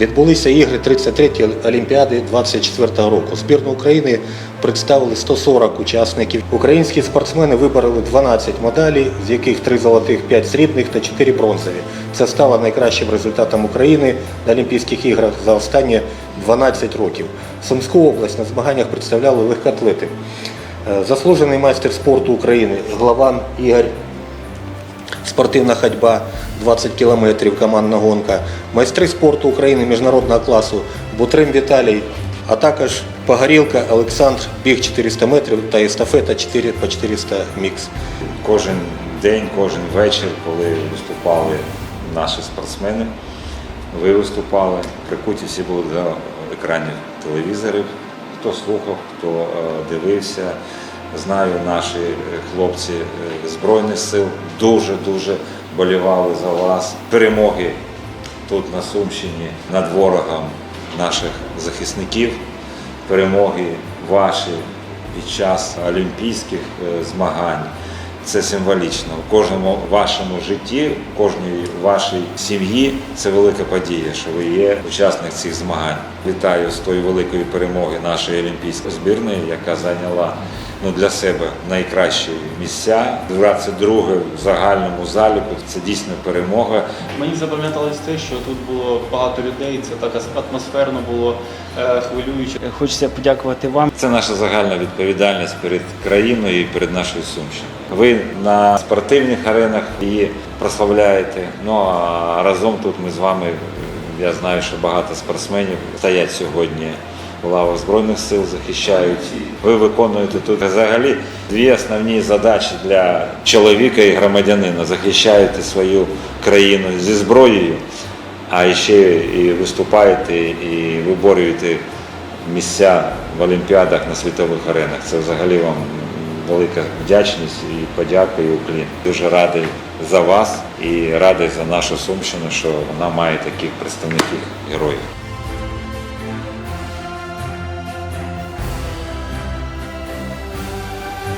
Відбулися ігри 33-ї Олімпіади 24 року. Збірну України представили 140 учасників. Українські спортсмени вибороли 12 медалей, з яких 3 золотих, 5 срібних та 4 бронзові. Це стало найкращим результатом України на Олімпійських іграх за останні 12 років. Сумську область на змаганнях представляли легкоатлети. Е, Заслужений майстер спорту України Главан Ігор спортивна ходьба 20 кілометрів, командна гонка, майстри спорту України міжнародного класу Бутрим Віталій, а також Погорілка Олександр, біг 400 метрів та естафета 4 по 400 мікс. Кожен день, кожен вечір, коли виступали наші спортсмени, ви виступали, прикуті всі були до екранів телевізорів. Хто слухав, хто е, дивився. Знаю, наші е, хлопці е, Збройних сил дуже-дуже болівали за вас. Перемоги тут на Сумщині над ворогом наших захисників, перемоги ваші під час олімпійських е, змагань. Це символічно. В кожному вашому житті, в кожній вашій сім'ї це велика подія, що ви є учасник цих змагань. Вітаю з тої великої перемоги нашої олімпійської збірної, яка зайняла ну, для себе найкращі місця. 22 в загальному заліку. Це дійсно перемога. Мені запам'яталось те, що тут було багато людей, це так атмосферно було е, хвилююче. Хочеться подякувати вам. Це наша загальна відповідальність перед країною і перед нашою Сумщиною. Ви на спортивних аренах її прославляєте. Ну а разом тут ми з вами, я знаю, що багато спортсменів стоять сьогодні лавах Збройних сил, захищають. Ви виконуєте тут взагалі дві основні задачі для чоловіка і громадянина. Захищаєте свою країну зі зброєю, а ще і виступаєте і виборюєте місця в Олімпіадах на світових аренах. Це взагалі вам велика вдячність і подяка, і уклін. Дуже радий за вас і радий за нашу Сумщину, що вона має таких представників героїв.